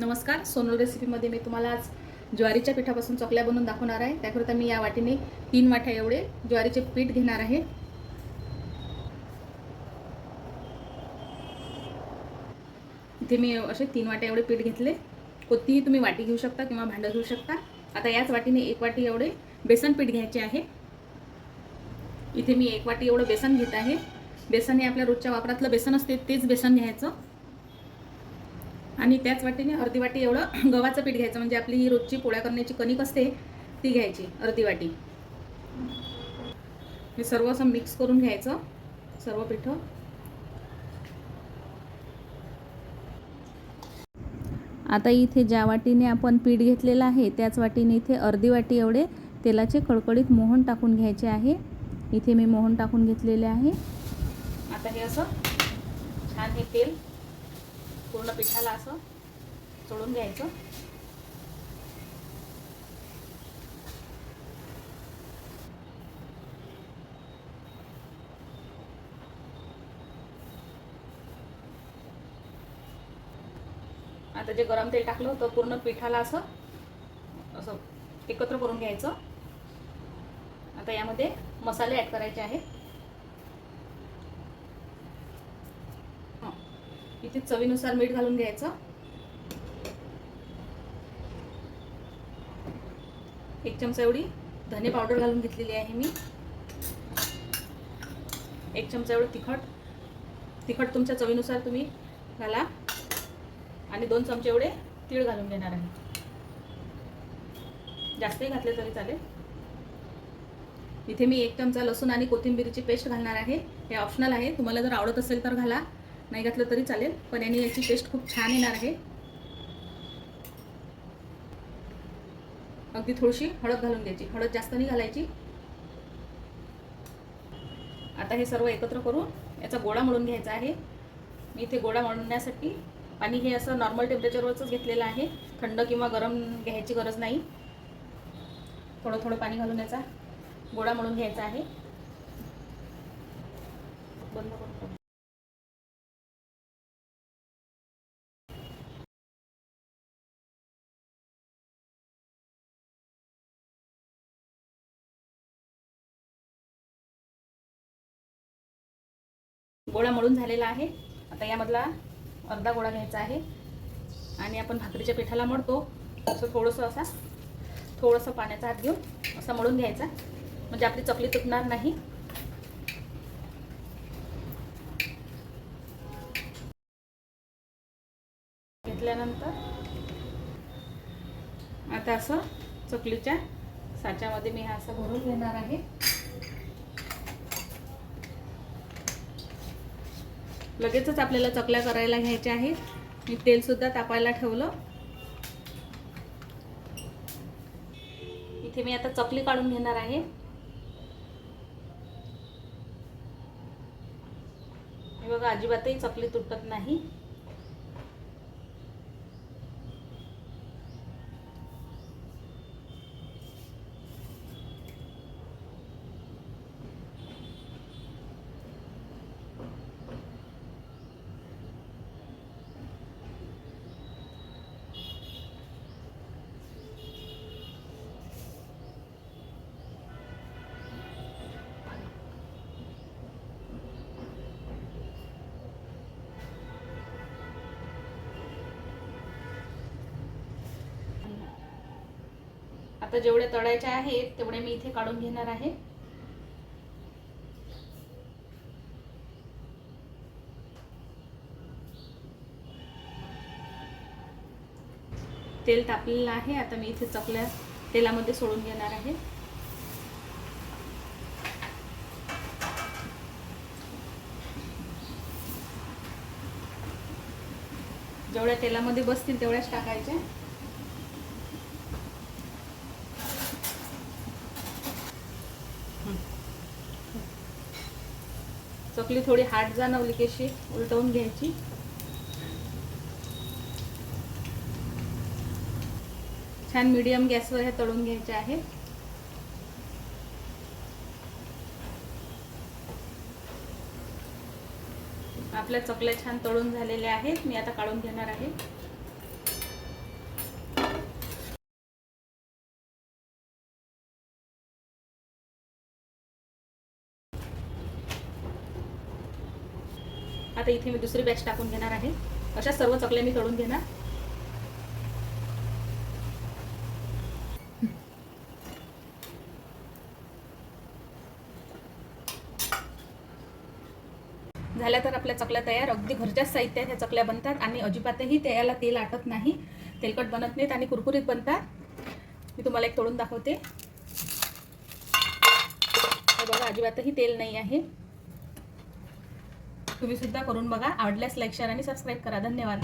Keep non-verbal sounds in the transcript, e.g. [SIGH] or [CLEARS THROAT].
नमस्कार सोनल रेसिपीमध्ये मी तुम्हाला आज ज्वारीच्या पिठापासून चकल्या बनवून दाखवणार आहे. त्याकरिता मी या वाटीने तीन वाट्या एवढे ज्वारीचे पीठ घेणार आहे. इथे मी असे तीन वाट्या एवढे पीठ घेतले. कोणतीही तुम्ही वाटी घेऊ शकता किंवा भांडं घेऊ शकता. आता याच वाटीने एक वाटी एवढे बेसन पीठ घ्यायचे आहे. इथे मी एक वाटी एवढं बेसन घेत आहे. बेसन हे आपल्या रोजच्या वापरातलं बेसन असते तेच बेसन घ्यायचं. आणि त्याच वाटीने अर्धी वाटी एवढं [CLEARS THROAT] गव्हाचं पीठ घ्यायचं. म्हणजे आपली ही रोजची पोळ्या करण्याची कणिक असते ती घ्यायची अर्धी वाटी. हे सर्व असं मिक्स करून घ्यायचं सर्व पीठ. आता इथे ज्या वाटीने आपण पीठ घेतलेलं आहे त्याच वाटीने इथे अर्धी वाटी एवढे तेलाचे कडकडीत मोहन टाकून घ्यायचे आहे. इथे मी मोहन टाकून घेतलेले आहे. आता हे असं छान हे तेल पूर्ण पिठाला असं चोळून घ्यायचं. आता जे गरम तेल टाकलं होतं पूर्ण पिठाला असं असं एकत्र करून घ्यायचं. आता यामध्ये मसाले ॲड करायचे आहेत. इथे चवीनुसार मीठ घालून घ्यायचं. एक चमचा एवढी धने पावडर घालून घेतलेली आहे मी. एक चमचा एवढं तिखट. तिखट तुमच्या चवीनुसार तुम्ही घाला. आणि दोन चमचे एवढे तीळ घालून घेणार आहे. जास्तही घातले तरी चालेल. इथे मी एक चमचा लसूण आणि कोथिंबीरीची पेस्ट घालणार आहे. हे ऑप्शनल आहे. तुम्हाला जर आवडत असेल तर घाला. नाही घातलं तरी चालेल पण याने याची टेस्ट खूप छान येणार आहे. अगदी थोडीशी हळद घालून घ्यायची. हळद जास्त नाही घालायची. आता हे सर्व एकत्र करून याचा गोळा मळून घ्यायचा आहे. मी इथे गोळा मळण्यासाठी पाणी हे असं नॉर्मल टेम्परेचरवरच घेतलेलं आहे. थंड किंवा गरम घ्यायची गरज नाही. थोडं थोडं पाणी घालून याचा गोळा मळून घ्यायचा आहे. बंद गोळा मळून झालेला आहे. आता यामधला अर्धा गोळा घ्यायचा आहे. आणि आपण भाकरीच्या पिठाला मळतो. असं थोडंसं असा थोडंसं पाण्याचा हात घेऊन असा मळून घ्यायचा. म्हणजे आपली चकली तुटणार नाही. घेतल्यानंतर आता असं चकलीच्या साच्यामध्ये मी हा असं भरून घेणार आहे. लगेचच आपल्याला चकल्या करायला घ्यायच्या आहेत. मी तेलसुद्धा तापायला ठेवलं. इथे मी आता चकली काढून घेणार आहे. हे बघा अजिबातही चकली तुटत नाही. आता जेवढे तळायचे आहेत तेवढे मी इथे काढून घेणार आहे. तेल तापलेलं आहे आता मी इथे चकल्या तेलामध्ये सोडून घेणार आहे. जेवढ्या तेलामध्ये बसतील तेवढ्याच टाकायच्या चकली थोडी हार्ड जाणवली की अशी उलटवून घ्यायची. छान मीडियम गॅसवर हे तळून घ्यायचे आहे. आपल्या चकल्या छान तळून झालेल्या आहेत. मी आता काढून घेणार आहे. आता इथे मी दुसरी बॅच टाकून घेणार आहे. अशा सर्व चकल्या मी तळून घेणार. झाल्या तर आपल्या चकल्या तयार. अगदी घरच्याच साहित्यात ह्या चकल्या बनतात आणि अजिबातही त्याला तेल आटत नाही. तेलकट बनत नाहीत आणि कुरकुरीत बनतात. मी तुम्हाला एक तोडून दाखवते. बघा अजिबातही तेल नाही आहे. तुम्ही सुद्धा करून बघा. आवडल्यास लाईक शेअर आणि सबस्क्राईब करा. धन्यवाद.